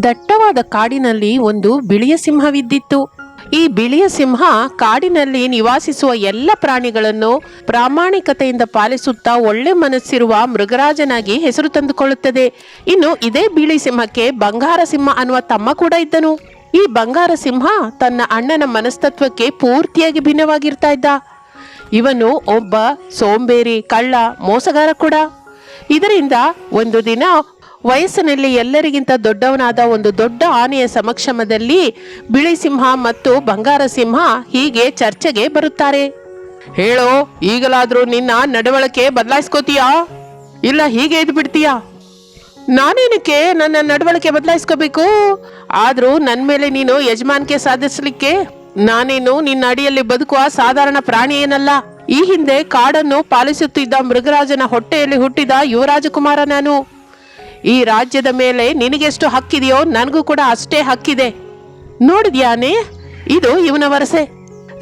ದಟ್ಟವಾದ ಕಾಡಿನಲ್ಲಿ ಒಂದು ಬಿಳಿಯ ಸಿಂಹವಿದ್ದಿತ್ತು. ಈ ಬಿಳಿಯ ಸಿಂಹ ಕಾಡಿನಲ್ಲಿ ನಿವಾಸಿಸುವ ಎಲ್ಲ ಪ್ರಾಣಿಗಳನ್ನು ಪ್ರಾಮಾಣಿಕತೆಯಿಂದ ಪಾಲಿಸುತ್ತಾ ಒಳ್ಳೆ ಮನಸ್ಸಿರುವ ಮೃಗರಾಜನಾಗಿ ಹೆಸರು ತಂದುಕೊಳ್ಳುತ್ತದೆ. ಇನ್ನು ಇದೇ ಬಿಳಿ ಸಿಂಹಕ್ಕೆ ಬಂಗಾರ ಸಿಂಹ ಅನ್ನುವ ತಮ್ಮ ಕೂಡ ಇದ್ದನು. ಈ ಬಂಗಾರ ಸಿಂಹ ತನ್ನ ಅಣ್ಣನ ಮನಸ್ತತ್ವಕ್ಕೆ ಪೂರ್ತಿಯಾಗಿ ಭಿನ್ನವಾಗಿರ್ತಾ ಇದ್ದ. ಇವನು ಒಬ್ಬ ಸೋಂಬೇರಿ, ಕಳ್ಳ, ಮೋಸಗಾರ ಕೂಡ. ಇದರಿಂದ ಒಂದು ದಿನ ವಯಸ್ಸಿನಲ್ಲಿ ಎಲ್ಲರಿಗಿಂತ ದೊಡ್ಡವನಾದ ಒಂದು ದೊಡ್ಡ ಆನೆಯ ಸಮಕ್ಷಮದಲ್ಲಿ ಬಿಳಿ ಸಿಂಹ ಮತ್ತು ಬಂಗಾರ ಸಿಂಹ ಹೀಗೆ ಚರ್ಚೆಗೆ ಬರುತ್ತಾರೆ. ಹೇಳೋ, ಈಗಲಾದ್ರೂ ನಿನ್ನ ನಡವಳಿಕೆ ಬದಲಾಯಿಸ್ಕೋತೀಯಾ? ಇಲ್ಲ, ಹೀಗೆ ಇದ್ ಬಿಡ್ತೀಯಾ ನಾನೇನಕ್ಕೆ ನನ್ನ ನಡವಳಿಕೆ ಬದಲಾಯಿಸ್ಕೋಬೇಕು? ಆದರೂ ನನ್ನ ಮೇಲೆ ನೀನು ಯಜಮಾನಿಕೆ ಸಾಧಿಸಲಿಕ್ಕೆ, ನಾನೇನು ನಿನ್ನ ಅಡಿಯಲ್ಲಿ ಬದುಕುವ ಸಾಧಾರಣ ಪ್ರಾಣಿ ಏನಲ್ಲ? ಈ ಹಿಂದೆ ಕಾಡನ್ನು ಪಾಲಿಸುತ್ತಿದ್ದ ಮೃಗರಾಜನ ಹೊಟ್ಟೆಯಲ್ಲಿ ಹುಟ್ಟಿದ ಯುವರಾಜಕುಮಾರ ನಾನು. ಈ ರಾಜ್ಯದ ಮೇಲೆ ನಿನಗೆಷ್ಟು ಹಕ್ಕಿದೆಯೋ ನನಗೂ ಕೂಡ ಅಷ್ಟೇ ಹಕ್ಕಿದೆ. ನೋಡಿದ್ಯಾನೆ ಇದು ಇವನ ವರಸೆ.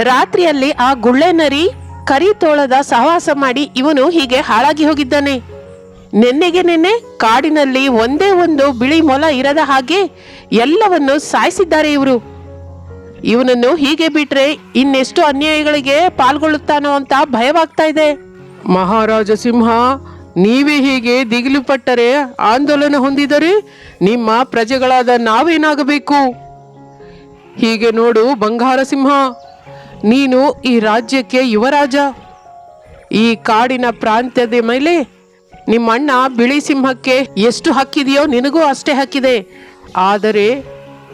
ರಾತ್ರಿಯಲ್ಲಿ ಆ ಗುಳ್ಳೆ ನರಿ ಕರಿ ತೋಳದ ಸಹವಾಸ ಮಾಡಿ ಇವನು ಹೀಗೆ ಹಾಳಾಗಿ ಹೋಗಿದ್ದಾನೆ. ನೆನ್ನೆಗೆ ನೆನ್ನೆ ಕಾಡಿನಲ್ಲಿ ಒಂದೇ ಒಂದು ಬಿಳಿ ಮೊಲ ಇರದ ಹಾಗೆ ಎಲ್ಲವನ್ನು ಸಾಯಿಸಿದ್ದಾರೆ ಇವರು. ಇವನನ್ನು ಹೀಗೆ ಬಿಟ್ರೆ ಇನ್ನೆಷ್ಟು ಅನ್ಯಾಯಗಳಿಗೆ ಪಾಲ್ಗೊಳ್ಳುತ್ತಾನೋ ಅಂತ ಭಯವಾಗ್ತಾ ಇದೆ. ಮಹಾರಾಜ ಸಿಂಹ ನೀವೇ ಹೀಗೆ ದಿಗಿಲು ಪಟ್ಟರೆ ಆಂದೋಲನ ಹೊಂದಿದರೆ ನಿಮ್ಮ ಪ್ರಜೆಗಳಾದ ನಾವೇನಾಗಬೇಕು? ಹೀಗೆ ನೋಡು ಬಂಗಾರ ಸಿಂಹ, ನೀನು ಈ ರಾಜ್ಯಕ್ಕೆ ಯುವರಾಜ. ಈ ಕಾಡಿನ ಪ್ರಾಂತ್ಯದ ಮೇಲೆ ನಿಮ್ಮ ಅಣ್ಣ ಬಿಳಿ ಸಿಂಹಕ್ಕೆ ಎಷ್ಟು ಹಕ್ಕಿದೆಯೋ ನಿನಗೂ ಅಷ್ಟೇ ಹಕ್ಕಿದೆ. ಆದರೆ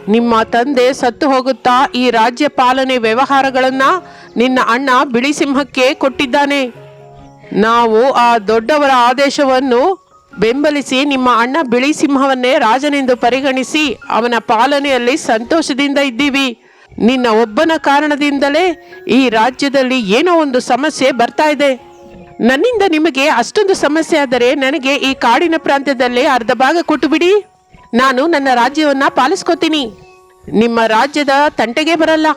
ನಿಮ್ಮ ತಂದೆ ಸತ್ತು ಹೋಗುತ್ತಾ ಈ ರಾಜ್ಯ ಪಾಲನೆ ವ್ಯವಹಾರಗಳನ್ನ ನಿನ್ನ ಅಣ್ಣ ಬಿಳಿ ಸಿಂಹಕ್ಕೆ ಕೊಟ್ಟಿದ್ದಾನೆ. ನಾವು ಆ ದೊಡ್ಡವರ ಆದೇಶವನ್ನು ಬೆಂಬಲಿಸಿ ನಿಮ್ಮ ಅಣ್ಣ ಬಿಳಿ ಸಿಂಹವನ್ನೇ ರಾಜನೆಂದು ಪರಿಗಣಿಸಿ ಅವನ ಪಾಲನೆಯಲ್ಲಿ ಸಂತೋಷದಿಂದ ಇದ್ದೀವಿ. ನಿನ್ನ ಒಬ್ಬನ ಕಾರಣದಿಂದಲೇ ಈ ರಾಜ್ಯದಲ್ಲಿ ಏನೋ ಒಂದು ಸಮಸ್ಯೆ ಬರ್ತಾ ಇದೆ. ನನ್ನಿಂದ ನಿಮಗೆ ಅಷ್ಟೊಂದು ಸಮಸ್ಯೆ ಆದರೆ ನನಗೆ ಈ ಕಾಡಿನ ಪ್ರಾಂತ್ಯದಲ್ಲಿ ಅರ್ಧ ಭಾಗ ಕೊಟ್ಟು ಬಿಡಿ ನಾನು ನನ್ನ ರಾಜ್ಯವನ್ನ ಪಾಲಿಸ್ಕೋತೀನಿ. ನಿಮ್ಮ ರಾಜ್ಯದ ತಂಟೆಗೆ ಬರಲ್ಲ.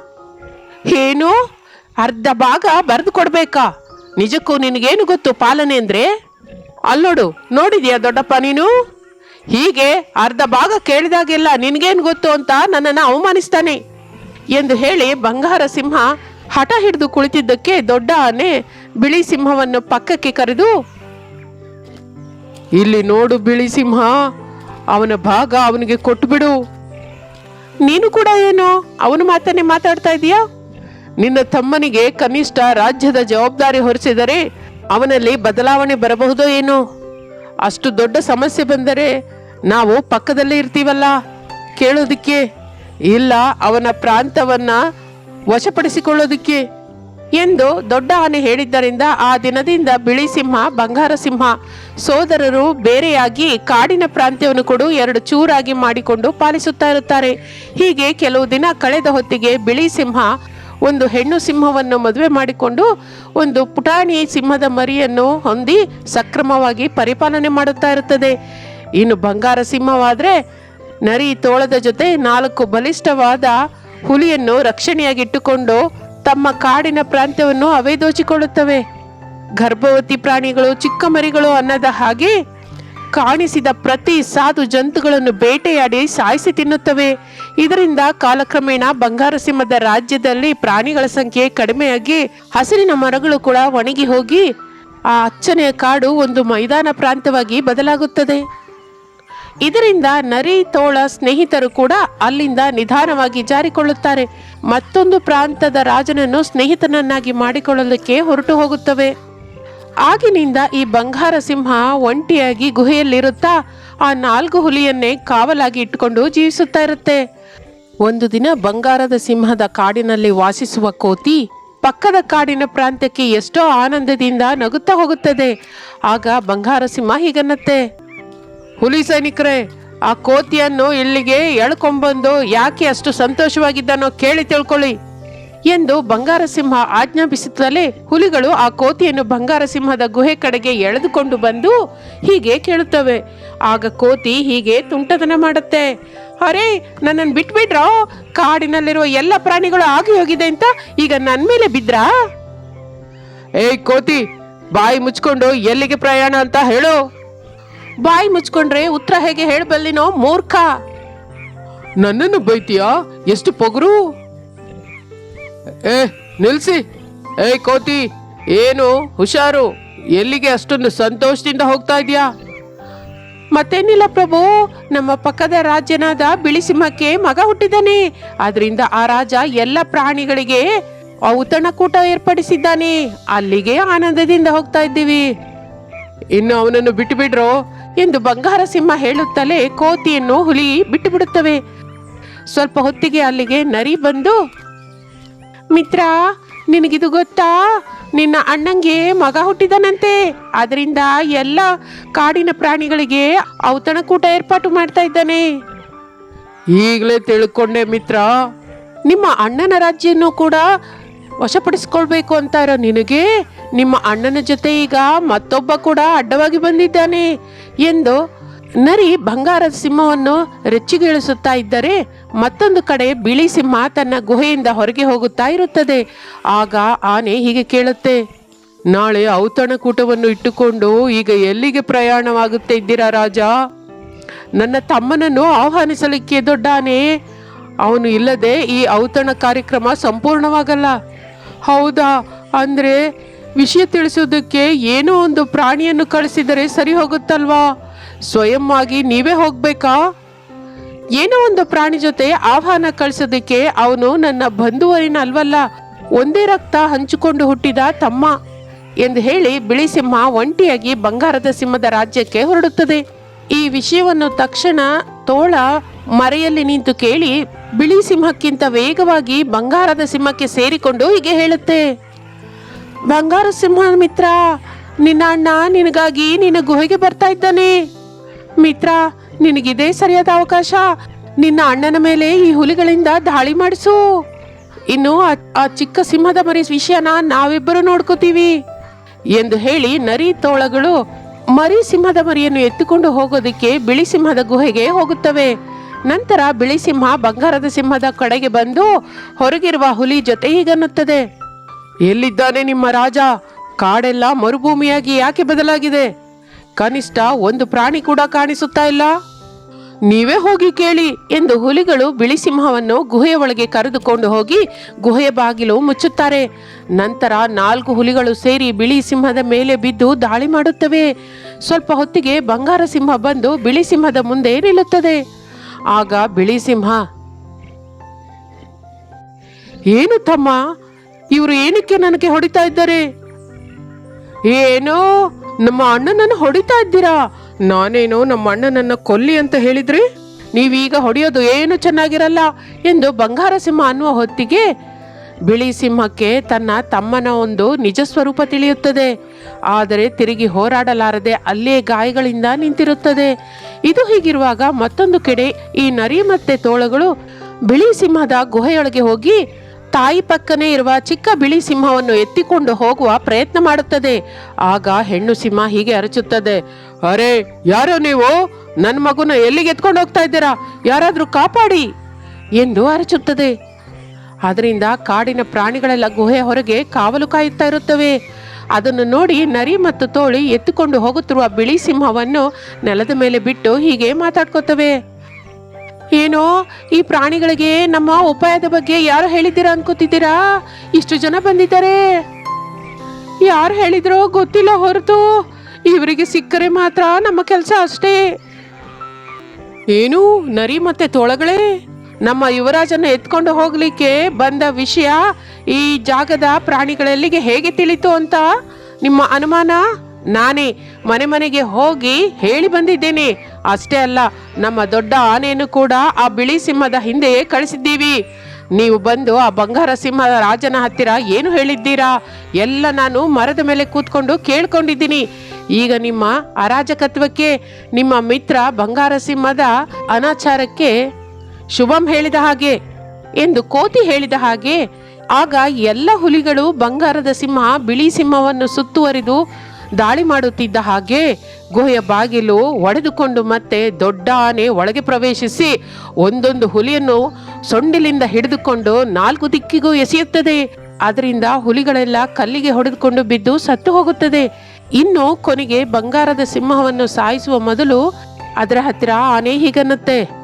ಏನು? ಅರ್ಧ ಭಾಗ ಬರೆದು ಕೊಡ್ಬೇಕಾ? ನಿಜಕ್ಕೂ ನಿನಗೇನು ಗೊತ್ತು ಪಾಲನೆ ಅಂದ್ರೆ? ಅಲ್ಲೋಡು ನೋಡಿದ್ಯಾ ದೊಡ್ಡಪ್ಪ ನೀನು? ಹೀಗೆ ಅರ್ಧ ಭಾಗ ಕೇಳಿದಾಗೆಲ್ಲ ನಿನಗೇನು ಗೊತ್ತು ಅಂತ ನನ್ನನ್ನು ಅವಮಾನಿಸ್ತಾನೆ ಎಂದು ಹೇಳಿ ಬಂಗಾರ ಸಿಂಹ ಹಠ ಹಿಡಿದು ಕುಳಿತಿದ್ದಕ್ಕೆ ದೊಡ್ಡ ಆನೆ ಬಿಳಿ ಸಿಂಹವನ್ನು ಪಕ್ಕಕ್ಕೆ ಕರೆದು, ಇಲ್ಲಿ ನೋಡು ಬಿಳಿ ಸಿಂಹ, ಅವನ ಭಾಗ ಅವನಿಗೆ ಕೊಟ್ಟುಬಿಡು ನೀನು ಕೂಡ ಏನು? ಅವನು ಮಾತನ್ನೇ ಮಾತಾಡ್ತಾ ಇದೀಯಾ? ನಿನ್ನ ತಮ್ಮನಿಗೆ ಕನಿಷ್ಠ ರಾಜ್ಯದ ಜವಾಬ್ದಾರಿ ಹೊರಿಸಿದರೆ ಅವನಲ್ಲಿ ಬದಲಾವಣೆ ಬರಬಹುದೋ ಏನೋ? ಅಷ್ಟು ದೊಡ್ಡ ಸಮಸ್ಯೆ ಬಂದರೆ ನಾವು ಪಕ್ಕದಲ್ಲೇ ಇರ್ತೀವಲ್ಲ? ಕೇಳೋದಕ್ಕೆ? ಇಲ್ಲ, ಅವನ ಪ್ರಾಂತವನ್ನು ವಶಪಡಿಸಿಕೊಳ್ಳೋದಕ್ಕೆ? ಎಂದು ದೊಡ್ಡ ಆನೆ ಹೇಳಿದ್ದರಿಂದ ಆ ದಿನದಿಂದ ಬಿಳಿ ಸಿಂಹ, ಬಂಗಾರ ಸಿಂಹ ಸೋದರರು ಬೇರೆಯಾಗಿ ಕಾಡಿನ ಪ್ರಾಂತ್ಯವನ್ನು ಕೊಡು ಎರಡು ಚೂರಾಗಿ ಮಾಡಿಕೊಂಡು ಪಾಲಿಸುತ್ತಾ ಇರುತ್ತಾರೆ. ಹೀಗೆ ಕೆಲವು ದಿನ ಕಳೆದ ಹೊತ್ತಿಗೆ ಬಿಳಿ ಸಿಂಹ ಒಂದು ಹೆಣ್ಣು ಸಿಂಹವನ್ನು ಮದುವೆ ಮಾಡಿಕೊಂಡು ಒಂದು ಪುಟಾಣಿ ಸಿಂಹದ ಮರಿಯನ್ನು ಹೊಂದಿ ಸಕ್ರಮವಾಗಿ ಪರಿಪಾಲನೆ ಮಾಡುತ್ತಾ ಇರುತ್ತದೆ. ಇನ್ನು ಬಂಗಾರ ಸಿಂಹವಾದರೆ ನರಿ ತೋಳದ ಜೊತೆ ನಾಲ್ಕು ಬಲಿಷ್ಠವಾದ ಹುಲಿಯನ್ನು ರಕ್ಷಣೆಯಾಗಿಟ್ಟುಕೊಂಡು ತಮ್ಮ ಕಾಡಿನ ಪ್ರಾಂತ್ಯವನ್ನು ಅವೇ ದೋಚಿಕೊಳ್ಳುತ್ತವೆ ಗರ್ಭವತಿ ಪ್ರಾಣಿಗಳು, ಚಿಕ್ಕ ಮರಿಗಳು ಅನ್ನದ ಹಾಗೆ ಕಾಣಿಸಿದ ಪ್ರತಿ ಸಾಧು ಜಂತುಗಳನ್ನು ಬೇಟೆಯಾಡಿ ಸಾಯಿಸಿ ತಿನ್ನುತ್ತವೆ. ಇದರಿಂದ ಕಾಲಕ್ರಮೇಣ ಬಂಗಾರಸಿಂಹದ ರಾಜ್ಯದಲ್ಲಿ ಪ್ರಾಣಿಗಳ ಸಂಖ್ಯೆ ಕಡಿಮೆಯಾಗಿ ಹಸಿರಿನ ಮರಗಳು ಕೂಡ ಒಣಗಿ ಹೋಗಿ ಆ ಅಚ್ಚನೆಯ ಕಾಡು ಒಂದು ಮೈದಾನ ಪ್ರಾಂತವಾಗಿ ಬದಲಾಗುತ್ತದೆ. ಇದರಿಂದ ನರಿ, ತೋಳ ಸ್ನೇಹಿತರು ಕೂಡ ಅಲ್ಲಿಂದ ನಿಧಾನವಾಗಿ ಜಾರಿಕೊಳ್ಳುತ್ತಾರೆ. ಮತ್ತೊಂದು ಪ್ರಾಂತದ ರಾಜನನ್ನು ಸ್ನೇಹಿತನನ್ನಾಗಿ ಮಾಡಿಕೊಳ್ಳಲಿಕ್ಕೆ ಹೊರಟು ಹೋಗುತ್ತವೆ. ಆಗಿನಿಂದ ಈ ಬಂಗಾರ ಸಿಂಹ ಒಂಟಿಯಾಗಿ ಗುಹೆಯಲ್ಲಿರುತ್ತಾ ಆ ನಾಲ್ಕು ಹುಲಿಯನ್ನೇ ಕಾವಲಾಗಿ ಇಟ್ಟುಕೊಂಡು ಜೀವಿಸುತ್ತಾ ಇರುತ್ತೆ. ಒಂದು ದಿನ ಬಂಗಾರದ ಸಿಂಹದ ಕಾಡಿನಲ್ಲಿ ವಾಸಿಸುವ ಕೋತಿ ಪಕ್ಕದ ಕಾಡಿನ ಪ್ರಾಂತ್ಯಕ್ಕೆ ಎಷ್ಟೋ ಆನಂದದಿಂದ ನಗುತ್ತಾ ಹೋಗುತ್ತದೆ. ಆಗ ಬಂಗಾರ ಸಿಂಹ ಹೀಗನ್ನತ್ತೆ, ಹುಲಿ ಸೈನಿಕರೇ, ಆ ಕೋತಿಯನ್ನು ಇಲ್ಲಿಗೆ ಎಳ್ಕೊಂಬಂದು ಯಾಕೆ ಅಷ್ಟು ಸಂತೋಷವಾಗಿದ್ದಾನೋ ಕೇಳಿ ತಿಳ್ಕೊಳ್ಳಿ. ಎಂದು ಬಂಗಾರಸಿಂಹ ಆಜ್ಞಾಪಿಸುತ್ತಲೇ ಹುಲಿಗಳು ಆ ಕೋತಿಯನ್ನು ಬಂಗಾರಸಿಂಹದ ಗುಹೆ ಕಡೆಗೆ ಎಳೆದುಕೊಂಡು ಬಂದು ಹೀಗೆ ಕೇಳುತ್ತವೆ. ಆಗ ಕೋತಿ ಹೀಗೆ ತುಂಟತನ ಮಾಡುತ್ತೆ. ಅರೇ ನನ್ನನ್ನು ಬಿಟ್ಬಿಟ್ರೋ? ಕಾಡಿನಲ್ಲಿರುವ ಎಲ್ಲ ಪ್ರಾಣಿಗಳು ಆಗಿ ಹೋಗಿದೆ ಅಂತ ಈಗ ನನ್ನ ಮೇಲೆ ಬಿದ್ರಾ ಏಯ್ ಕೋತಿ ಬಾಯಿ ಮುಚ್ಕೊಂಡು ಎಲ್ಲಿಗೆ ಪ್ರಯಾಣ ಅಂತ ಹೇಳು. ಬಾಯಿ ಮುಚ್ಕೊಂಡ್ರೆ ಉತ್ತರ ಹೇಗೆ ಹೇಳಬಲ್ಲಿನೋ ಮೂರ್ಖ. ನನ್ನನ್ನು ಬೈತೀಯಾ? ಎಷ್ಟು ಪೊಗರು? ಏ, ನಿಲ್ಸಿ. ಏಯ್ ಕೋತಿ, ಏನು, ಹುಷಾರು. ಎಲ್ಲಿಗೆ ಅಷ್ಟೊಂದು ಸಂತೋಷದಿಂದ ಹೋಗ್ತಾ ಇದೀಯಾ? ಮತ್ತೇನಿಲ್ಲ ಪ್ರಭು, ನಮ್ಮ ಪಕ್ಕದ ರಾಜ್ಯನಾದ ಬಿಳಿ ಸಿಂಹಕ್ಕೆ ಮಗ ಹುಟ್ಟಿದ್ದಾನೆ. ಆದ್ರಿಂದ ಆ ರಾಜ ಎಲ್ಲ ಪ್ರಾಣಿಗಳಿಗೆ ಔತಣಕೂಟ ಏರ್ಪಡಿಸಿದ್ದಾನೆ. ಅಲ್ಲಿಗೆ ಆನಂದದಿಂದ ಹೋಗ್ತಾ ಇದ್ದೀವಿ. ಇನ್ನು ಅವನನ್ನು ಬಿಟ್ಟು ಬಿಡ್ರೋ ಎಂದು ಬಂಗಾರ ಸಿಂಹ ಹೇಳುತ್ತಲೇ ಕೋತಿಯನ್ನು ಹುಲಿ ಬಿಟ್ಟು ಬಿಡುತ್ತವೆ ಸ್ವಲ್ಪ ಹೊತ್ತಿಗೆ ಅಲ್ಲಿಗೆ ನರಿ ಬಂದು ಮಿತ್ರ ನಿನಗಿದು ಗೊತ್ತಾ? ನಿನ್ನ ಅಣ್ಣಂಗೆ ಮಗ ಹುಟ್ಟಿದನಂತೆ. ಅದರಿಂದ ಎಲ್ಲ ಕಾಡಿನ ಪ್ರಾಣಿಗಳಿಗೆ ಔತಣಕೂಟ ಏರ್ಪಾಟು ಮಾಡ್ತಾ ಇದ್ದಾನೆ. ಈಗಲೇ ತಿಳ್ಕೊಂಡೆ ಮಿತ್ರ. ನಿಮ್ಮ ಅಣ್ಣನ ರಾಜ್ಯನ್ನು ಕೂಡ ವಶಪಡಿಸ್ಕೊಳ್ಬೇಕು ಇರೋ ನಿನಗೆ ನಿಮ್ಮ ಅಣ್ಣನ ಜೊತೆ ಈಗ ಮತ್ತೊಬ್ಬ ಕೂಡ ಅಡ್ಡವಾಗಿ ಬಂದಿದ್ದಾನೆ ಎಂದು ನರಿ ಬಂಗಾರದ ಸಿಂಹವನ್ನು ರೆಚ್ಚಿಗೇಳಿಸುತ್ತಾ ಇದ್ದರೆ ಮತ್ತೊಂದು ಕಡೆ ಬಿಳಿ ಸಿಂಹ ತನ್ನ ಗುಹೆಯಿಂದ ಹೊರಗೆ ಹೋಗುತ್ತಾ ಇರುತ್ತದೆ. ಆಗ ಆನೆ ಹೀಗೆ ಕೇಳುತ್ತೆ, ನಾಳೆ ಔತಣಕೂಟವನ್ನು ಇಟ್ಟುಕೊಂಡು ಈಗ ಎಲ್ಲಿಗೆ ಪ್ರಯಾಣವಾಗುತ್ತೆ ಇದ್ದೀರಾ ರಾಜ? ನನ್ನ ತಮ್ಮನನ್ನು ಆಹ್ವಾನಿಸಲಿಕ್ಕೆ ದೊಡ್ಡ ಆನೆ. ಅವನು ಇಲ್ಲದೆ ಈ ಔತಣ ಕಾರ್ಯಕ್ರಮ ಸಂಪೂರ್ಣವಾಗಲ್ಲ. ಹೌದಾ? ಅಂದ್ರೆ ವಿಷಯ ತಿಳಿಸೋದಕ್ಕೆ ಏನೋ ಒಂದು ಪ್ರಾಣಿಯನ್ನು ಕಳಿಸಿದರೆ ಸರಿ ಹೋಗುತ್ತಲ್ವಾ? ಸ್ವಯಂ ನೀವೇ ಹೋಗ್ಬೇಕಾ? ಏನೋ ಒಂದು ಪ್ರಾಣಿ ಜೊತೆ ಆಹ್ವಾನ ಕಳಿಸೋದಕ್ಕೆ ಅವನು ನನ್ನ ಬಂಧುವರಿನ ಅಲ್ವಲ್ಲ, ಒಂದೇ ರಕ್ತ ಹಂಚಿಕೊಂಡು ಹುಟ್ಟಿದ ತಮ್ಮ ಎಂದು ಹೇಳಿ ಬಿಳಿ ಸಿಂಹ ಒಂಟಿಯಾಗಿ ಬಂಗಾರದ ಸಿಂಹದ ರಾಜ್ಯಕ್ಕೆ ಹೊರಡುತ್ತದೆ. ಈ ವಿಷಯವನ್ನು ತಕ್ಷಣ ತೋಳ ಮರೆಯಲ್ಲಿ ನಿಂತು ಕೇಳಿ ಬಿಳಿ ಸಿಂಹಕ್ಕಿಂತ ವೇಗವಾಗಿ ಬಂಗಾರದ ಸಿಂಹಕ್ಕೆ ಸೇರಿಕೊಂಡು ಹೀಗೆ ಹೇಳುತ್ತೆ, ಬಂಗಾರ ಸಿಂಹ ಮಿತ್ರ, ನಿನ್ನ ಅಣ್ಣ ನಿನಗಾಗಿ ನಿನ್ನ ಗುಹೆಗೆ ಬರ್ತಾ ಇದ್ದಾನೆ. ಮಿತ್ರ, ನಿನಗಿದೇ ಸರಿಯಾದ ಅವಕಾಶ. ನಿನ್ನ ಅಣ್ಣನ ಮೇಲೆ ಈ ಹುಲಿಗಳಿಂದ ದಾಳಿ ಮಾಡಿಸು. ಇನ್ನು ಆ- ಚಿಕ್ಕ ಸಿಂಹದ ಮರಿ ವಿಷಯನ ನಾವಿಬ್ಬರು ನೋಡ್ಕೋತೀವಿ. ಎಂದು ಹೇಳಿ ನರಿ ತೋಳಗಳು ಮರಿ ಸಿಂಹದ ಮರಿಯನ್ನು ಎತ್ತಿಕೊಂಡು ಹೋಗೋದಕ್ಕೆ ಬಿಳಿ ಸಿಂಹದ ಗುಹೆಗೆ ಹೋಗುತ್ತವೆ. ನಂತರ ಬಿಳಿ ಸಿಂಹ ಬಂಗಾರದ ಸಿಂಹದ ಕಡೆಗೆ ಬಂದು ಹೊರಗಿರುವ ಹುಲಿ ಜೊತೆ ಹೀಗನ್ನುತ್ತದೆ. ಎಲ್ಲಿದ್ದಾನೆ ನಿಮ್ಮ ರಾಜ? ಕಾಡೆಲ್ಲ ಮರುಭೂಮಿಯಾಗಿ ಯಾಕೆ ಬದಲಾಗಿದೆ? ಕನಿಷ್ಠ ಒಂದು ಪ್ರಾಣಿ ಕೂಡ ಕಾಣಿಸುತ್ತಾ ಇಲ್ಲ? ನೀವೇ ಹೋಗಿ ಕೇಳಿ ಎಂದು ಹುಲಿಗಳು ಬಿಳಿ ಸಿಂಹವನ್ನು ಗುಹೆಯ ಒಳಗೆ ಕರೆದುಕೊಂಡು ಹೋಗಿ ಗುಹೆಯ ಬಾಗಿಲು ಮುಚ್ಚುತ್ತಾರೆ. ನಂತರ ನಾಲ್ಕು ಹುಲಿಗಳು ಸೇರಿ ಬಿಳಿ ಸಿಂಹದ ಮೇಲೆ ಬಿದ್ದು ದಾಳಿ ಮಾಡುತ್ತವೆ. ಸ್ವಲ್ಪ ಹೊತ್ತಿಗೆ ಬಂಗಾರ ಸಿಂಹ ಬಂದು ಬಿಳಿ ಸಿಂಹದ ಮುಂದೆ ನಿಲ್ಲುತ್ತದೆ. ಆಗ ಬಿಳಿ ಸಿಂಹ, ಏನು ತಮ್ಮ, ಇವರು ಏನಕ್ಕೆ ನನಗೆ ಹೊಡಿತಾ ಇದ್ದಾರೆ? ಏನೋ? ನಮ್ಮ ಅಣ್ಣನನ್ನು ಹೊಡಿತಾ ಇದ್ದೀರಾ? ನಾನೇನು ನಮ್ಮ ಅಣ್ಣನನ್ನು ಕೊಲ್ಲಿ ಅಂತ ಹೇಳಿದ್ರಿ? ನೀವೀಗ ಹೊಡೆಯೋದು ಏನು ಚೆನ್ನಾಗಿರಲ್ಲ ಎಂದು ಬಂಗಾರ ಸಿಂಹ ಅನ್ನುವ ಹೊತ್ತಿಗೆ ಬಿಳಿ ಸಿಂಹಕ್ಕೆ ತನ್ನ ತಮ್ಮನ ಒಂದು ನಿಜ ಸ್ವರೂಪ ತಿಳಿಯುತ್ತದೆ. ಆದರೆ ತಿರುಗಿ ಹೋರಾಡಲಾರದೆ ಅಲ್ಲೇ ಗಾಯಗಳಿಂದ ನಿಂತಿರುತ್ತದೆ. ಇದು ಹೀಗಿರುವಾಗ ಮತ್ತೊಂದು ಕಡೆ ಈ ನರಿ ಮತ್ತೆ ತೋಳಗಳು ಬಿಳಿ ಸಿಂಹದ ಗುಹೆಯೊಳಗೆ ಹೋಗಿ ತಾಯಿ ಪಕ್ಕನೇ ಇರುವ ಚಿಕ್ಕ ಬಿಳಿ ಸಿಂಹವನ್ನು ಎತ್ತಿಕೊಂಡು ಹೋಗುವ ಪ್ರಯತ್ನ ಮಾಡುತ್ತದೆ. ಆಗ ಹೆಣ್ಣು ಸಿಂಹ ಹೀಗೆ ಅರಚುತ್ತದೆ. ಅರೆ, ಯಾರೋ ನೀವು? ನನ್ನ ಮಗುನ ಎಲ್ಲಿಗೆ ಎತ್ಕೊಂಡು ಹೋಗ್ತಾ ಇದ್ದೀರಾ? ಯಾರಾದ್ರೂ ಕಾಪಾಡಿ! ಎಂದು ಅರಚುತ್ತದೆ. ಅದರಿಂದ ಕಾಡಿನ ಪ್ರಾಣಿಗಳೆಲ್ಲ ಗುಹೆ ಹೊರಗೆ ಕಾವಲು ಕಾಯುತ್ತಾ ಇರುತ್ತವೆ. ಅದನ್ನು ನೋಡಿ ನರಿ ಮತ್ತು ತೋಳಿ ಎತ್ತುಕೊಂಡು ಹೋಗುತ್ತಿರುವ ಬಿಳಿ ಸಿಂಹವನ್ನು ನೆಲದ ಮೇಲೆ ಬಿಟ್ಟು ಹೀಗೆ ಮಾತಾಡ್ಕೋತವೆ. ಏನೋ ಈ ಪ್ರಾಣಿಗಳಿಗೆ ನಮ್ಮ ಉಪಾಯದ ಬಗ್ಗೆ ಯಾರು ಹೇಳಿದ್ದೀರಾ ಅನ್ಕೋತಿದ್ದೀರಾ? ಇಷ್ಟು ಜನ ಬಂದಿದ್ದಾರೆ. ಯಾರು ಹೇಳಿದ್ರೋ ಗೊತ್ತಿಲ್ಲ ಹೊರತು ಇವರಿಗೆ ಸಿಕ್ಕರೆ ಮಾತ್ರ ನಮ್ಮ ಕೆಲಸ ಅಷ್ಟೇ. ಏನು ನರಿ ಮತ್ತೆ ತೋಳಗಳೇ? ನಮ್ಮ ಯುವರಾಜನ ಎತ್ಕೊಂಡು ಹೋಗ್ಲಿಕ್ಕೆ ಬಂದ ವಿಷಯ ಈ ಜಾಗದ ಪ್ರಾಣಿಗಳೆಲ್ಲಿಗೆ ಹೇಗೆ ತಿಳಿತು ಅಂತ ನಿಮ್ಮ ಅನುಮಾನ? ನಾನೇ ಮನೆ ಮನೆಗೆ ಹೋಗಿ ಹೇಳಿ ಬಂದಿದ್ದೇನೆ. ಅಷ್ಟೇ ಅಲ್ಲ, ನಮ್ಮ ದೊಡ್ಡ ಆನೆಯನ್ನು ಕೂಡ ಆ ಬಿಳಿ ಸಿಂಹದ ಹಿಂದೆಯೇ ಕಳಿಸಿದ್ದೀವಿ. ನೀವು ಬಂದು ಆ ಬಂಗಾರ ಸಿಂಹದ ರಾಜನ ಹತ್ತಿರ ಏನು ಹೇಳಿದ್ದೀರಾ? ಎಲ್ಲ ನಾನು ಮರದ ಮೇಲೆ ಕೂತ್ಕೊಂಡು ಕೇಳ್ಕೊಂಡಿದ್ದೀನಿ. ಈಗ ನಿಮ್ಮ ಅರಾಜಕತ್ವಕ್ಕೆ, ನಿಮ್ಮ ಮಿತ್ರ ಬಂಗಾರ ಸಿಂಹದ ಅನಾಚಾರಕ್ಕೆ ಶುಭಂ ಹೇಳಿದ ಹಾಗೆ ಎಂದು ಕೋತಿ ಹೇಳಿದ ಹಾಗೆ, ಆಗ ಎಲ್ಲ ಹುಲಿಗಳು ಬಂಗಾರದ ಸಿಂಹ ಬಿಳಿ ಸಿಂಹವನ್ನು ಸುತ್ತುವರಿದು ದಾಳಿ ಮಾಡುತ್ತಿದ್ದ ಹಾಗೆ ಗುಹೆಯ ಬಾಗಿಲು ಒಡೆದುಕೊಂಡು ಮತ್ತೆ ದೊಡ್ಡ ಆನೆ ಒಳಗೆ ಪ್ರವೇಶಿಸಿ ಒಂದೊಂದು ಹುಲಿಯನ್ನು ಸೊಂಡಿಲಿಂದ ಹಿಡಿದುಕೊಂಡು ನಾಲ್ಕು ದಿಕ್ಕಿಗೂ ಎಸೆಯುತ್ತದೆ. ಅದರಿಂದ ಹುಲಿಗಳೆಲ್ಲ ಕಲ್ಲಿಗೆ ಹೊಡೆದುಕೊಂಡು ಬಿದ್ದು ಸತ್ತು ಹೋಗುತ್ತದೆ. ಇನ್ನು ಕೊನೆಗೆ ಬಂಗಾರದ ಸಿಂಹವನ್ನು ಸಾಯಿಸುವ ಮೊದಲು ಅದರ ಹತ್ತಿರ ಆನೆ ಹೀಗನ್ನುತ್ತೆ.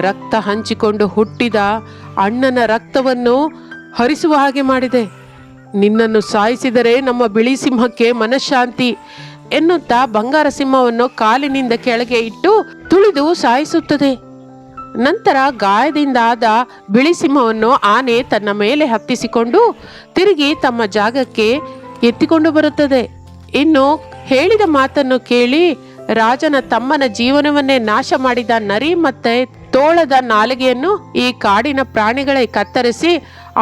ರಕ್ತ ಹಂಚಿಕೊಂಡು ಹುಟ್ಟಿದ ಅಣ್ಣನ ರಕ್ತವನ್ನು ಹರಿಸುವ ಹಾಗೆ ಮಾಡಿದೆ. ನಿನ್ನನ್ನು ಸಾಯಿಸಿದರೆ ನಮ್ಮ ಬಿಳಿ ಸಿಂಹಕ್ಕೆ ಮನಃಶಾಂತಿ ಎನ್ನುತ್ತಾ ಬಂಗಾರ ಸಿಂಹವನ್ನು ಕಾಲಿನಿಂದ ಕೆಳಗೆ ಇಟ್ಟು ತುಳಿದು ಸಾಯಿಸುತ್ತದೆ. ನಂತರ ಗಾಯದಿಂದಾದ ಬಿಳಿ ಸಿಂಹವನ್ನು ಆನೆ ತನ್ನ ಮೇಲೆ ಹತ್ತಿಸಿಕೊಂಡು ತಿರುಗಿ ತಮ್ಮ ಜಾಗಕ್ಕೆ ಎತ್ತಿಕೊಂಡು ಬರುತ್ತದೆ. ಇನ್ನು ಹೇಳಿದ ಮಾತನ್ನು ಕೇಳಿ ರಾಜನ ತಮ್ಮನ ಜೀವನವನ್ನೇ ನಾಶ ಮಾಡಿದ ನರಿ ಮತ್ತೆ ತೋಳದ ನಾಲಿಗೆಯನ್ನು ಈ ಕಾಡಿನ ಪ್ರಾಣಿಗಳೇ ಕತ್ತರಿಸಿ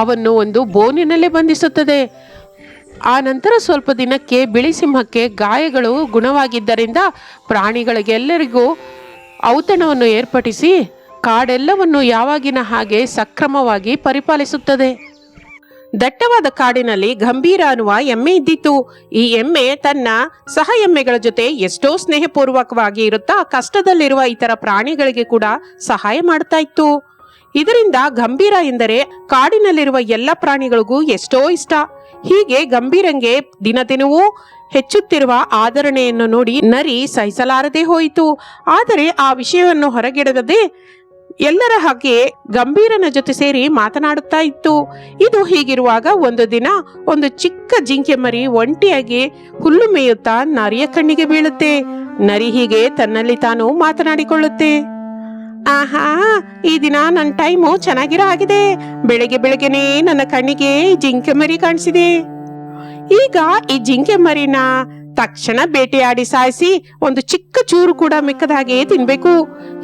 ಅವನ್ನು ಒಂದು ಬೋನಿನಲ್ಲಿ ಬಂಧಿಸುತ್ತದೆ. ಆ ನಂತರ ಸ್ವಲ್ಪ ದಿನಕ್ಕೆ ಬಿಳಿ ಸಿಂಹಕ್ಕೆ ಗಾಯಗಳು ಗುಣವಾಗಿದ್ದರಿಂದ ಪ್ರಾಣಿಗಳಿಗೆಲ್ಲರಿಗೂ ಔತಣವನ್ನು ಏರ್ಪಡಿಸಿ ಕಾಡೆಲ್ಲವನ್ನು ಯಾವಾಗಿನ ಹಾಗೆ ಸಕ್ರಮವಾಗಿ ಪರಿಪಾಲಿಸುತ್ತದೆ. ದಟ್ಟವಾದ ಕಾಡಿನಲ್ಲಿ ಗಂಭೀರ ಅನ್ನುವ ಎಮ್ಮೆ ಇದ್ದಿತ್ತು. ಈ ಎಮ್ಮೆ ತನ್ನ ಸಹ ಎಮ್ಮೆಗಳ ಜೊತೆ ಎಷ್ಟೋ ಸ್ನೇಹಪೂರ್ವಕವಾಗಿ ಇರುತ್ತಾ ಕಷ್ಟದಲ್ಲಿರುವ ಇತರ ಪ್ರಾಣಿಗಳಿಗೆ ಕೂಡ ಸಹಾಯ ಮಾಡ್ತಾ ಇತ್ತು. ಇದರಿಂದ ಗಂಭೀರ ಎಂದರೆ ಕಾಡಿನಲ್ಲಿರುವ ಎಲ್ಲ ಪ್ರಾಣಿಗಳಿಗೂ ಎಷ್ಟೋ ಇಷ್ಟ. ಹೀಗೆ ಗಂಭೀರಂಗೆ ದಿನ ದಿನವೂ ಹೆಚ್ಚುತ್ತಿರುವ ಆದರಣೆಯನ್ನು ನೋಡಿ ನರಿ ಸಹಿಸಲಾರದೆ ಹೋಯಿತು. ಆದರೆ ಆ ವಿಷಯವನ್ನು ಹೊರಗಿಡದೆ ಎಲ್ಲರ ಹಾಗೆ ಗಂಭೀರನ ಜೊತೆ ಸೇರಿ ಮಾತನಾಡುತ್ತಾ ಇತ್ತು. ಇದು ಹೀಗಿರುವಾಗ ಒಂದು ದಿನ ಒಂದು ಚಿಕ್ಕ ಜಿಂಕೆ ಮರಿ ಒಂಟಿಯಾಗಿ ಹುಲ್ಲು ಮೇಯುತ್ತಾ ನರಿಯ ಕಣ್ಣಿಗೆ ಬೀಳುತ್ತೆ. ನರಿ ಹೀಗೆ ತನ್ನಲ್ಲಿ ತಾನು ಮಾತನಾಡಿಕೊಳ್ಳುತ್ತೆ. ಆಹಾ, ಈ ದಿನ ನನ್ನ ಟೈಮು ಚೆನ್ನಾಗಿರೋ ಆಗಿದೆ. ಬೆಳಗ್ಗೆ ಬೆಳಗ್ಗೆನೆ ನನ್ನ ಕಣ್ಣಿಗೆ ಜಿಂಕೆ ಮರಿ ಕಾಣಿಸಿದೆ. ಈಗ ಈ ಜಿಂಕೆ ಮರಿನ ತಕ್ಷಣ ಬೇಟೆಯಾಡಿ ಸಾಯಿಸಿ ಒಂದು ಚಿಕ್ಕ ಚೂರು ಕೂಡ ಮಿಕ್ಕದ ಹಾಗೆ ತಿನ್ಬೇಕು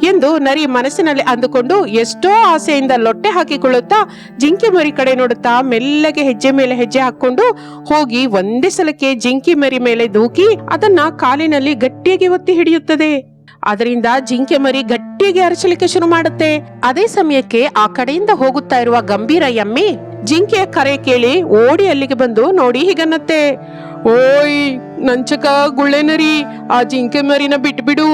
ಎಂದು ನರಿ ಮನಸ್ಸಿನಲ್ಲಿ ಅಂದುಕೊಂಡು ಎಷ್ಟೋ ಆಸೆಯಿಂದ ಲೊಟ್ಟೆ ಹಾಕಿಕೊಳ್ಳುತ್ತಾ ಜಿಂಕೆ ಮರಿ ಕಡೆ ನೋಡುತ್ತಾ ಮೆಲ್ಲಗೆ ಹೆಜ್ಜೆ ಮೇಲೆ ಹೆಜ್ಜೆ ಹಾಕೊಂಡು ಹೋಗಿ ಒಂದೇ ಸಲಕ್ಕೆ ಜಿಂಕೆ ಮರಿ ಮೇಲೆ ದೂಕಿ ಅದನ್ನ ಕಾಲಿನಲ್ಲಿ ಗಟ್ಟಿಯಾಗಿ ಒತ್ತಿ ಹಿಡಿಯುತ್ತದೆ. ಅದರಿಂದ ಜಿಂಕೆ ಮರಿ ಗಟ್ಟಿಯಾಗಿ ಅರಚಲಿಕ್ಕೆ ಶುರು ಮಾಡುತ್ತೆ. ಅದೇ ಸಮಯಕ್ಕೆ ಆ ಕಡೆಯಿಂದ ಹೋಗುತ್ತಾ ಇರುವ ಗಂಭೀರ ಎಮ್ಮೆ ಜಿಂಕೆಯ ಕರೆ ಕೇಳಿ ಓಡಿ ಅಲ್ಲಿಗೆ ಬಂದು ನೋಡಿ ಹೀಗನ್ನತ್ತೆ. ಓಯ್, ನಂಚಕ ಗುಳ್ಳೆನರಿ, ಆ ಜಿಂಕೆ ಮರಿನ ಬಿಟ್ಬಿಡು.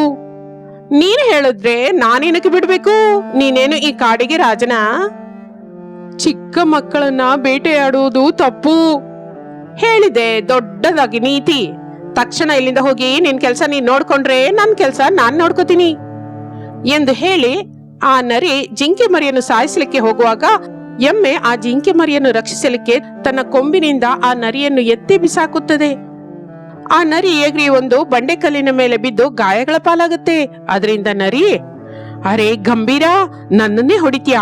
ನೀನ್ ಹೇಳಿದ್ರೆ ನಾನೇನಕ್ಕೆ ಬಿಡ್ಬೇಕು? ನೀನೇನು ಈ ಕಾಡಿಗೆ ರಾಜನ? ಚಿಕ್ಕ ಮಕ್ಕಳನ್ನ ಬೇಟೆಯಾಡುವುದು ತಪ್ಪು. ಹೇಳಿದೆ, ದೊಡ್ಡದಾಗಿ ನೀತಿ. ತಕ್ಷಣ ಇಲ್ಲಿಂದ ಹೋಗಿ ನಿನ್ ಕೆಲಸ ನೀನ್ ನೋಡ್ಕೊಂಡ್ರೆ ನನ್ ಕೆಲಸ ನಾನ್ ನೋಡ್ಕೋತೀನಿ. ಎಂದು ಹೇಳಿ ಆ ನರಿ ಜಿಂಕೆ ಮರಿಯನ್ನು ಸಾಯಿಸಲಿಕ್ಕೆ ಹೋಗುವಾಗ ಎಮ್ಮೆ ಆ ಜಿಂಕೆ ಮರಿಯನ್ನು ರಕ್ಷಿಸಲಿಕ್ಕೆ ತನ್ನ ಕೊಂಬಿನಿಂದ ಆ ನರಿಯನ್ನು ಎತ್ತಿ ಬಿಸಾಕುತ್ತದೆ. ಆ ನರಿ ಏಗ್ರಿ ಒಂದು ಬಂಡೆಕಲ್ಲಿನ ಮೇಲೆ ಬಿದ್ದು ಗಾಯಗಳ ಪಾಲಾಗುತ್ತೆ. ಅದರಿಂದ ನರಿ, ಅರೆ ಗಂಭೀರ, ನನ್ನನ್ನೇ ಹೊಡಿತೀಯಾ?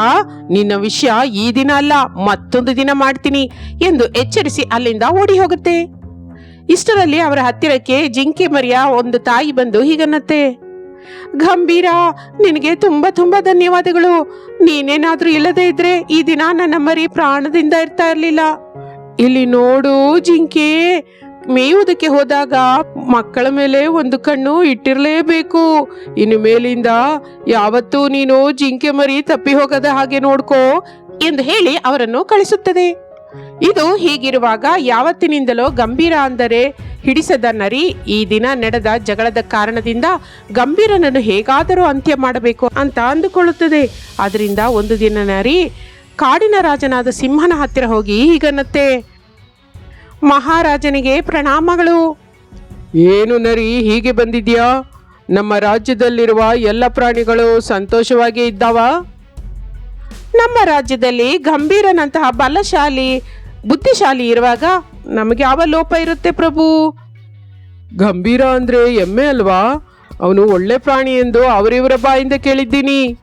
ನಿನ್ನ ವಿಷಯ ಈ ದಿನ ಅಲ್ಲ, ಮತ್ತೊಂದು ದಿನ ಮಾಡ್ತೀನಿ ಎಂದು ಎಚ್ಚರಿಸಿ ಅಲ್ಲಿಂದ ಓಡಿ ಹೋಗುತ್ತೆ ಇಷ್ಟರಲ್ಲಿ ಅವರ ಹತ್ತಿರಕ್ಕೆ ಜಿಂಕೆ ಮರಿಯ ಒಂದು ತಾಯಿ ಬಂದು ಹೀಗನ್ನತ್ತೆ ಗಂಭೀರ, ನಿನಗೆ ತುಂಬಾ ತುಂಬಾ ಧನ್ಯವಾದಗಳು. ನೀನೇನಾದರೂ ಇಲ್ಲದೆ ಇದ್ರೆ ಈ ದಿನ ನನ್ನ ಮರಿ ಪ್ರಾಣದಿಂದ ಇರ್ತಾ ಇರಲಿಲ್ಲ. ಇಲ್ಲಿ ನೋಡು ಜಿಂಕೆ, ಮೇಯುವುದಕ್ಕೆ ಹೋದಾಗ ಮಕ್ಕಳ ಮೇಲೆ ಒಂದು ಕಣ್ಣು ಇಟ್ಟಿರಲೇಬೇಕು. ಇನ್ನು ಮೇಲಿಂದ ಯಾವತ್ತೂ ನೀನು ಜಿಂಕೆ ಮರಿ ತಪ್ಪಿ ಹೋಗದ ಹಾಗೆ ನೋಡ್ಕೋ ಎಂದು ಹೇಳಿ ಅವರನ್ನು ಕಳಿಸುತ್ತದೆ. ಇದು ಹೀಗಿರುವಾಗ ಯಾವತ್ತಿನಿಂದಲೋ ಗಂಭೀರ ಅಂದರೆ ಹಿಡಿಸದ ನರಿ ಈ ದಿನ ನಡೆದ ಜಗಳದ ಕಾರಣದಿಂದ ಗಂಭೀರನನ್ನು ಹೇಗಾದರೂ ಅಂತ್ಯ ಮಾಡಬೇಕು ಅಂತ ಅಂದುಕೊಳ್ಳುತ್ತದೆ. ಅದರಿಂದ ಒಂದು ದಿನ ನರಿ ಕಾಡಿನ ರಾಜನಾದ ಸಿಂಹನ ಹತ್ತಿರ ಹೋಗಿ ಹೀಗನ್ನತ್ತೆ. ಮಹಾರಾಜನಿಗೆ ಪ್ರಣಾಮಗಳು. ಏನು ನರಿ, ಹೀಗೆ ಬಂದಿದ್ಯಾ? ನಮ್ಮ ರಾಜ್ಯದಲ್ಲಿರುವ ಎಲ್ಲ ಪ್ರಾಣಿಗಳು ಸಂತೋಷವಾಗಿ ಇದ್ದಾವ? ನಮ್ಮ ರಾಜ್ಯದಲ್ಲಿ ಗಂಭೀರನಂತಹ ಬಲಶಾಲಿ ಬುದ್ಧಿಶಾಲಿ ಇರುವಾಗ ನಮಗೆ ಯಾವ ಲೋಪ ಇರುತ್ತೆ ಪ್ರಭು? ಗಂಭೀರ ಅಂದ್ರೆ ಎಮ್ಮೆ ಅಲ್ವಾ? ಅವನು ಒಳ್ಳೆ ಪ್ರಾಣಿ ಎಂದು ಅವರಿವರ ಬಾಯಿಂದ ಕೇಳಿದ್ದೀನಿ.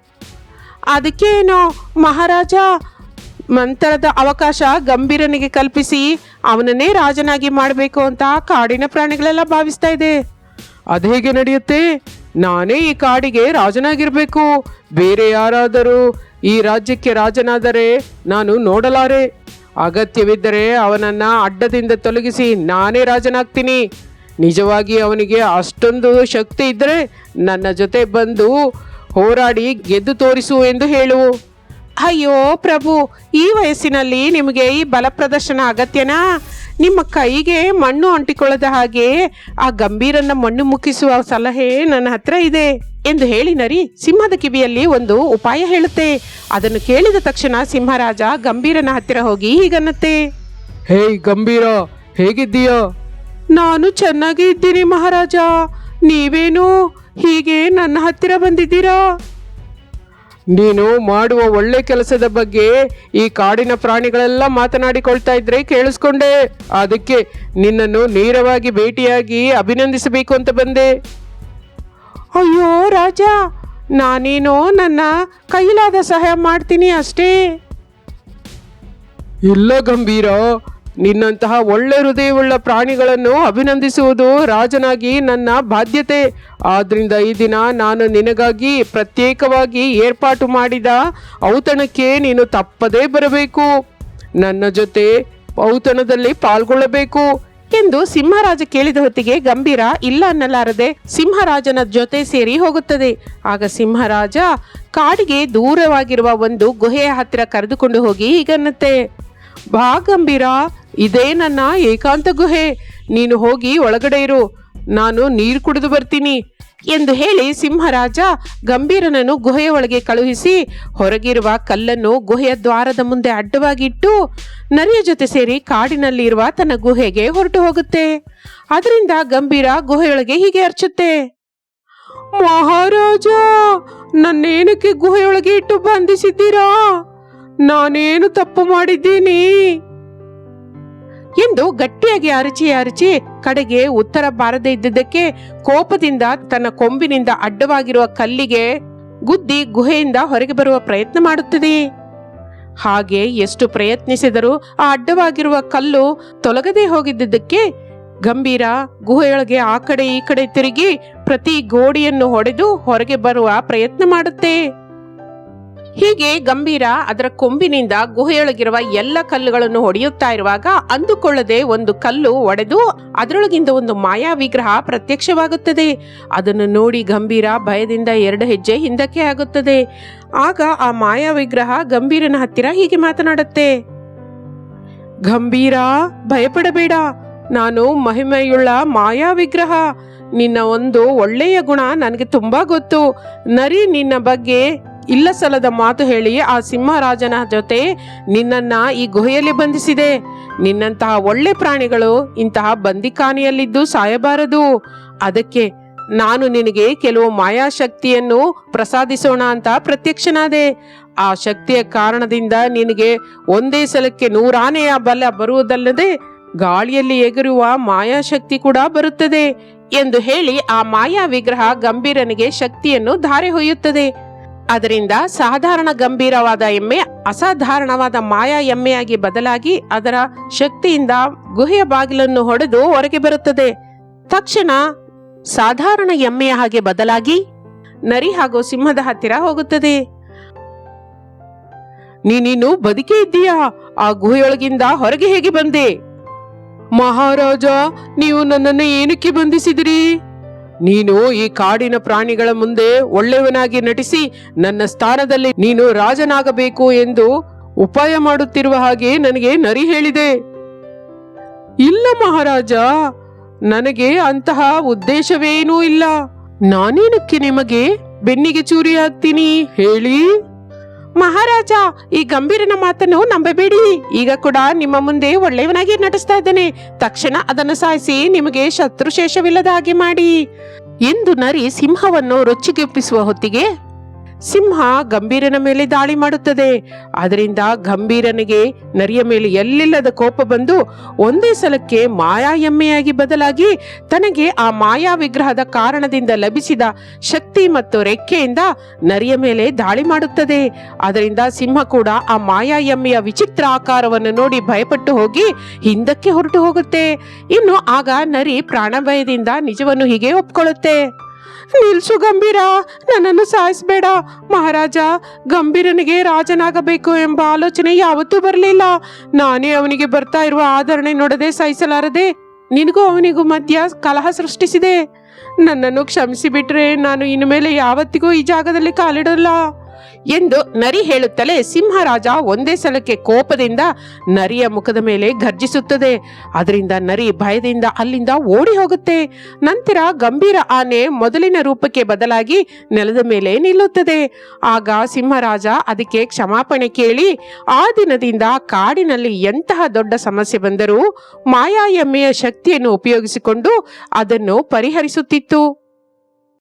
ಅದಕ್ಕೇನು ಮಹಾರಾಜ? ಮಂತ್ರದ ಅವಕಾಶ ಗಂಭೀರನಿಗೆ ಕಲ್ಪಿಸಿ ಅವನನ್ನೇ ರಾಜನಾಗಿ ಮಾಡಬೇಕು ಅಂತ ಕಾಡಿನ ಪ್ರಾಣಿಗಳೆಲ್ಲ ಭಾವಿಸ್ತಾ ಇದೆ. ಅದು ಹೇಗೆ ನಡೆಯುತ್ತೆ? ನಾನೇ ಈ ಕಾಡಿಗೆ ರಾಜನಾಗಿರ್ಬೇಕು. ಬೇರೆ ಯಾರಾದರೂ ಈ ರಾಜ್ಯಕ್ಕೆ ರಾಜನಾದರೆ ನಾನು ನೋಡಲಾರೆ. ಅಗತ್ಯವಿದ್ದರೆ ಅವನನ್ನ ಅಡ್ಡದಿಂದ ತೊಲಗಿಸಿ ನಾನೇ ರಾಜನಾಗ್ತೀನಿ. ನಿಜವಾಗಿ ಅವನಿಗೆ ಅಷ್ಟೊಂದು ಶಕ್ತಿ ಇದ್ದರೆ ನನ್ನ ಜೊತೆ ಬಂದು ಹೋರಾಡಿ ಗೆದ್ದು ತೋರಿಸು ಎಂದು ಹೇಳುವು ಅಯ್ಯೋ ಪ್ರಭು, ಈ ವಯಸ್ಸಿನಲ್ಲಿ ನಿಮಗೆ ಈ ಬಲ ಪ್ರದರ್ಶನ ಅಗತ್ಯನಾ? ನಿಮ್ಮ ಕೈಗೆ ಮಣ್ಣು ಅಂಟಿಕೊಳ್ಳದ ಹಾಗೆ ಆ ಗಂಭೀರನ್ನ ಮಣ್ಣು ಮುಕ್ಕಿಸುವ ಸಲಹೆ ನನ್ನ ಹತ್ರ ಇದೆ. ಎಂದು ಹೇಳಿ ನರಿ ಸಿಂಹದ ಕಿವಿಯಲ್ಲಿ ಒಂದು ಉಪಾಯ ಹೇಳುತ್ತೆ. ಅದನ್ನು ಕೇಳಿದ ತಕ್ಷಣ ಸಿಂಹರಾಜ ಗಂಭೀರನ ಹತ್ತಿರ ಹೋಗಿ ಹೀಗನ್ನತ್ತೆ. ಹೇ ಗಂಭೀರ ಹೇಗಿದ್ದೀಯ? ನಾನು ಚೆನ್ನಾಗಿ ಇದ್ದೀನಿ ಮಹಾರಾಜ. ನೀವೇನು? ಹೀಗೆ ನನ್ನ ಹತ್ತಿರ ಬಂದಿದ್ದೀರಾ? ನೀನು ಮಾಡುವ ಒಳ್ಳೆ ಕೆಲಸದ ಬಗ್ಗೆ ಈ ಕಾಡಿನ ಪ್ರಾಣಿಗಳೆಲ್ಲ ಮಾತನಾಡಿಕೊಳ್ತಾ ಇದ್ರೆ ಕೇಳಿಸ್ಕೊಂಡೆ. ಅದಕ್ಕೆ ನಿನ್ನನ್ನು ನೇರವಾಗಿ ಭೇಟಿಯಾಗಿ ಅಭಿನಂದಿಸಬೇಕು ಅಂತ ಬಂದೆ. ಅಯ್ಯೋ ರಾಜ, ನಾನೇನೋ ನನ್ನ ಕೈಲಾದ ಸಹಾಯ ಮಾಡ್ತೀನಿ ಅಷ್ಟೇ. ಇಲ್ಲ ಗಂಭೀರ, ನಿನ್ನಂತಹ ಒಳ್ಳೆ ಹೃದಯವುಳ್ಳ ಪ್ರಾಣಿಗಳನ್ನು ಅಭಿನಂದಿಸುವುದು ರಾಜನಾಗಿ ನನ್ನ ಬಾಧ್ಯತೆ. ಆದ್ರಿಂದ ಈ ದಿನ ನಾನು ನಿನಗಾಗಿ ಪ್ರತ್ಯೇಕವಾಗಿ ಏರ್ಪಾಟು ಮಾಡಿದ ಔತಣಕ್ಕೆ ನೀನು ತಪ್ಪದೇ ಬರಬೇಕು. ನನ್ನ ಜೊತೆ ಔತಣದಲ್ಲಿ ಪಾಲ್ಗೊಳ್ಳಬೇಕು. ಎಂದು ಸಿಂಹರಾಜ ಕೇಳಿದ ಹೊತ್ತಿಗೆ ಗಂಭೀರ ಇಲ್ಲ ಅನ್ನಲಾರದೆ ಸಿಂಹರಾಜನ ಜೊತೆ ಸೇರಿ ಹೋಗುತ್ತದೆ. ಆಗ ಸಿಂಹರಾಜ ಕಾಡಿಗೆ ದೂರವಾಗಿರುವ ಒಂದು ಗುಹೆಯ ಹತ್ತಿರ ಕರೆದುಕೊಂಡು ಹೋಗಿ ಈಗನ್ನತ್ತೆ ಬಾ ಗಂಭೀರ, ಇದೇ ನನ್ನ ಏಕಾಂತ ಗುಹೆ. ನೀನು ಹೋಗಿ ಒಳಗಡೆ ಇರು. ನಾನು ನೀರು ಕುಡಿದು ಬರ್ತೀನಿ. ಎಂದು ಹೇಳಿ ಸಿಂಹರಾಜ ಗಂಭೀರನನ್ನು ಗುಹೆಯ ಒಳಗೆ ಕಳುಹಿಸಿ ಹೊರಗಿರುವ ಕಲ್ಲನ್ನು ಗುಹೆಯ ದ್ವಾರದ ಮುಂದೆ ಅಡ್ಡವಾಗಿಟ್ಟು ನರಿಯ ಜೊತೆ ಸೇರಿ ಕಾಡಿನಲ್ಲಿರುವ ತನ್ನ ಗುಹೆಗೆ ಹೊರಟು ಹೋಗುತ್ತೆ. ಅದರಿಂದ ಗಂಭೀರ ಗುಹೆಯೊಳಗೆ ಹೀಗೆ ಅರ್ಚುತ್ತೆ. ಮಹಾರಾಜ, ನನ್ನೇನಕ್ಕೆ ಗುಹೆಯೊಳಗೆ ಇಟ್ಟು ಬಂಧಿಸಿದ್ದೀರಾ? ನಾನೇನು ತಪ್ಪು ಮಾಡಿದ್ದೀನಿ? ಎಂದು ಗಟ್ಟಿಯಾಗಿ ಅರಚಿ ಅರಚಿ ಕಡೆಗೆ ಉತ್ತರ ಬಾರದೇ ಇದ್ದುದಕ್ಕೆ ಕೋಪದಿಂದ ತನ್ನ ಕೊಂಬಿನಿಂದ ಅಡ್ಡವಾಗಿರುವ ಕಲ್ಲಿಗೆ ಗುದ್ದಿ ಗುಹೆಯಿಂದ ಹೊರಗೆ ಬರುವ ಪ್ರಯತ್ನ ಮಾಡುತ್ತದೆ. ಹಾಗೆ ಎಷ್ಟು ಪ್ರಯತ್ನಿಸಿದರೂ ಆ ಅಡ್ಡವಾಗಿರುವ ಕಲ್ಲು ತೊಲಗದೆ ಹೋಗಿದ್ದಕ್ಕೆ ಗಂಭೀರ ಗುಹೆಯೊಳಗೆ ಆ ಕಡೆ ಈ ಕಡೆ ತಿರುಗಿ ಪ್ರತಿ ಗೋಡೆಯನ್ನು ಹೊಡೆದು ಹೊರಗೆ ಬರುವ ಪ್ರಯತ್ನ ಮಾಡುತ್ತೆ. ಹೀಗೆ ಗಂಭೀರ ಅದರ ಕೊಂಬಿನಿಂದ ಗುಹೆಯೊಳಗಿರುವ ಎಲ್ಲ ಕಲ್ಲುಗಳನ್ನು ಹೊಡೆಯುತ್ತಾ ಇರುವಾಗ ಅಂದುಕೊಳ್ಳದೆ ಒಂದು ಕಲ್ಲು ಒಡೆದು ಅದರೊಳಗಿಂದ ಒಂದು ಮಾಯಾ ವಿಗ್ರಹ ಪ್ರತ್ಯಕ್ಷವಾಗುತ್ತದೆ. ಅದನ್ನು ನೋಡಿ ಗಂಭೀರ ಭಯದಿಂದ ಎರಡು ಹೆಜ್ಜೆ ಹಿಂದಕ್ಕೆ ಆಗುತ್ತದೆ. ಆಗ ಆ ಮಾಯಾ ವಿಗ್ರಹ ಗಂಭೀರನ ಹತ್ತಿರ ಹೀಗೆ ಮಾತನಾಡುತ್ತೆ. ಗಂಭೀರ, ಭಯಪಡಬೇಡ. ನಾನು ಮಹಿಮೆಯುಳ್ಳ ಮಾಯಾ ವಿಗ್ರಹ. ನಿನ್ನ ಒಂದು ಒಳ್ಳೆಯ ಗುಣ ನನಗೆ ತುಂಬಾ ಗೊತ್ತು. ನರಿ ನಿನ್ನ ಬಗ್ಗೆ ಇಲ್ಲ ಸಲದ ಮಾತು ಹೇಳಿ ಆ ಸಿಂಹರಾಜನ ಜೊತೆ ನಿನ್ನನ್ನ ಈ ಗುಹೆಯಲ್ಲಿ ಬಂಧಿಸಿದೆ. ನಿನ್ನಂತಹ ಒಳ್ಳೆ ಪ್ರಾಣಿಗಳು ಇಂತಹ ಬಂದಿಖಾನೆಯಲ್ಲಿದ್ದು ಸಾಯಬಾರದು. ಅದಕ್ಕೆ ನಾನು ನಿನಗೆ ಕೆಲವು ಮಾಯಾಶಕ್ತಿಯನ್ನು ಪ್ರಸಾದಿಸೋಣ ಅಂತ ಪ್ರತ್ಯಕ್ಷನಾದೆ. ಆ ಶಕ್ತಿಯ ಕಾರಣದಿಂದ ನಿನಗೆ ಒಂದೇ ಸಲಕ್ಕೆ ನೂರಾನೆಯ ಬಲ ಬರುವುದಲ್ಲದೆ ಗಾಳಿಯಲ್ಲಿ ಎಗರುವ ಮಾಯಾಶಕ್ತಿ ಕೂಡ ಬರುತ್ತದೆ ಎಂದು ಹೇಳಿ ಆ ಮಾಯಾ ವಿಗ್ರಹ ಗಂಭೀರನಿಗೆ ಶಕ್ತಿಯನ್ನು ಧಾರೆ ಹೊಯ್ಯುತ್ತದೆ. ಅದರಿಂದ ಸಾಧಾರಣ ಗಂಭೀರವಾದ ಎಮ್ಮೆ, ಅಸಾಧಾರಣವಾದ ಮಾಯಾ ಎಮ್ಮೆಯಾಗಿ ಬದಲಾಗಿ ಅದರ ಶಕ್ತಿಯಿಂದ ಗುಹೆಯ ಬಾಗಿಲನ್ನು ಹೊಡೆದು ಹೊರಗೆ ಬರುತ್ತದೆ. ತಕ್ಷಣ ಸಾಧಾರಣ ಎಮ್ಮೆಯ ಹಾಗೆ ಬದಲಾಗಿ ನರಿ ಹಾಗೂ ಸಿಂಹದ ಹತ್ತಿರ ಹೋಗುತ್ತದೆ. ನೀನಿನ್ನು ಬದುಕೇ ಇದ್ದೀಯಾ? ಆ ಗುಹೆಯೊಳಗಿಂದ ಹೊರಗೆ ಹೇಗೆ ಬಂದೆ? ಮಹಾರಾಜ, ನೀವು ನನ್ನನ್ನು ಏನಕ್ಕೆ ಬಂಧಿಸಿದಿರಿ? ನೀನು ಈ ಕಾಡಿನ ಪ್ರಾಣಿಗಳ ಮುಂದೆ ಒಳ್ಳೆಯವನಾಗಿ ನಟಿಸಿ ನನ್ನ ಸ್ಥಾನದಲ್ಲಿ ನೀನು ರಾಜನಾಗಬೇಕು ಎಂದು ಉಪಾಯ ಮಾಡುತ್ತಿರುವ ಹಾಗೆ ನನಗೆ ನರಿ ಹೇಳಿದೆ. ಇಲ್ಲ ಮಹಾರಾಜ, ನನಗೆ ಅಂತಹ ಉದ್ದೇಶವೇನೂ ಇಲ್ಲ. ನಾನೇನಕ್ಕೆ ನಿಮಗೆ ಬೆನ್ನಿಗೆ ಚೂರಿ ಹಾಕ್ತೀನಿ ಹೇಳಿ? ಮಹಾರಾಜ, ಈ ಗಂಭೀರನ ಮಾತನ್ನು ನಂಬಬೇಡಿ. ಈಗ ಕೂಡ ನಿಮ್ಮ ಮುಂದೆ ಒಳ್ಳೆಯವನಾಗಿ ನಟಿಸ್ತಾ ಇದ್ದೇನೆ. ತಕ್ಷಣ ಅದನ್ನು ಸಾಯಿಸಿ ನಿಮಗೆ ಶತ್ರುಶೇಷವಿಲ್ಲದ ಹಾಗೆ ಮಾಡಿ. ಎಂದು ನರಿ ಸಿಂಹವನ್ನು ರೊಚ್ಚಿಗೆಪ್ಪಿಸುವ ಹೊತ್ತಿಗೆ ಸಿಂಹ ಗಂಭೀರನ ಮೇಲೆ ದಾಳಿ ಮಾಡುತ್ತದೆ. ಅದರಿಂದ ಗಂಭೀರನಿಗೆ ನರಿಯ ಮೇಲೆ ಎಲ್ಲಿಲ್ಲದ ಕೋಪ ಬಂದು ಒಂದೇ ಸಲಕ್ಕೆ ಮಾಯಾ ಎಮ್ಮೆಯಾಗಿ ಬದಲಾಗಿ ತನಗೆ ಆ ಮಾಯಾ ವಿಗ್ರಹದ ಕಾರಣದಿಂದ ಲಭಿಸಿದ ಶಕ್ತಿ ಮತ್ತು ರೆಕ್ಕೆಯಿಂದ ನರಿಯ ಮೇಲೆ ದಾಳಿ ಮಾಡುತ್ತದೆ. ಅದರಿಂದ ಸಿಂಹ ಕೂಡ ಆ ಮಾಯಾ ಎಮ್ಮೆಯ ವಿಚಿತ್ರ ಆಕಾರವನ್ನು ನೋಡಿ ಭಯಪಟ್ಟು ಹೋಗಿ ಹಿಂದಕ್ಕೆ ಹೊರಟು ಹೋಗುತ್ತೆ. ಇನ್ನು ಆಗ ನರಿ ಪ್ರಾಣಭಯದಿಂದ ನಿಜವನ್ನು ಹೀಗೆ ಒಪ್ಕೊಳ್ಳುತ್ತೆ. ನಿಲ್ಸು ಗಂಭೀರ, ನನ್ನನ್ನು ಸಾಯಿಸಬೇಡ. ಮಹಾರಾಜ, ಗಂಭೀರನಿಗೆ ರಾಜನಾಗಬೇಕು ಎಂಬ ಆಲೋಚನೆ ಯಾವತ್ತೂ ಬರಲಿಲ್ಲ. ನಾನೇ ಅವನಿಗೆ ಬರ್ತಾ ಇರುವ ಆದರಣೆ ನೋಡದೆ ಸಹಿಸಲಾರದೆ ನಿನಗೂ ಅವನಿಗೂ ಮಧ್ಯ ಕಲಹ ಸೃಷ್ಟಿಸಿದೆ. ನನ್ನನ್ನು ಕ್ಷಮಿಸಿಬಿಟ್ರೆ ನಾನು ಇನ್ನು ಮೇಲೆ ಯಾವತ್ತಿಗೂ ಈ ಜಾಗದಲ್ಲಿ ಕಾಲಿಡಲ್ಲ. ಎಂದು ನರಿ ಹೇಳುತ್ತಲೇ ಸಿಂಹರಾಜ ಒಂದೇ ಸಲಕ್ಕೆ ಕೋಪದಿಂದ ನರಿಯ ಮುಖದ ಮೇಲೆ ಗರ್ಜಿಸುತ್ತದೆ ಅದರಿಂದ ನರಿ ಭಯದಿಂದ ಅಲ್ಲಿಂದ ಓಡಿ ಹೋಗುತ್ತೆ. ನಂತರ ಗಂಭೀರ ಆನೆ ಮೊದಲಿನ ರೂಪಕ್ಕೆ ಬದಲಾಗಿ ನೆಲದ ಮೇಲೆ ನಿಲ್ಲುತ್ತದೆ. ಆಗ ಸಿಂಹರಾಜ ಅದಕ್ಕೆ ಕ್ಷಮಾಪಣೆ ಕೇಳಿ, ಆ ದಿನದಿಂದ ಕಾಡಿನಲ್ಲಿ ಎಂತಹ ದೊಡ್ಡ ಸಮಸ್ಯೆ ಬಂದರೂ ಮಾಯಾ ಎಮ್ಮೆಯ ಶಕ್ತಿಯನ್ನು ಉಪಯೋಗಿಸಿಕೊಂಡು ಅದನ್ನು ಪರಿಹರಿಸುತ್ತಿತ್ತು.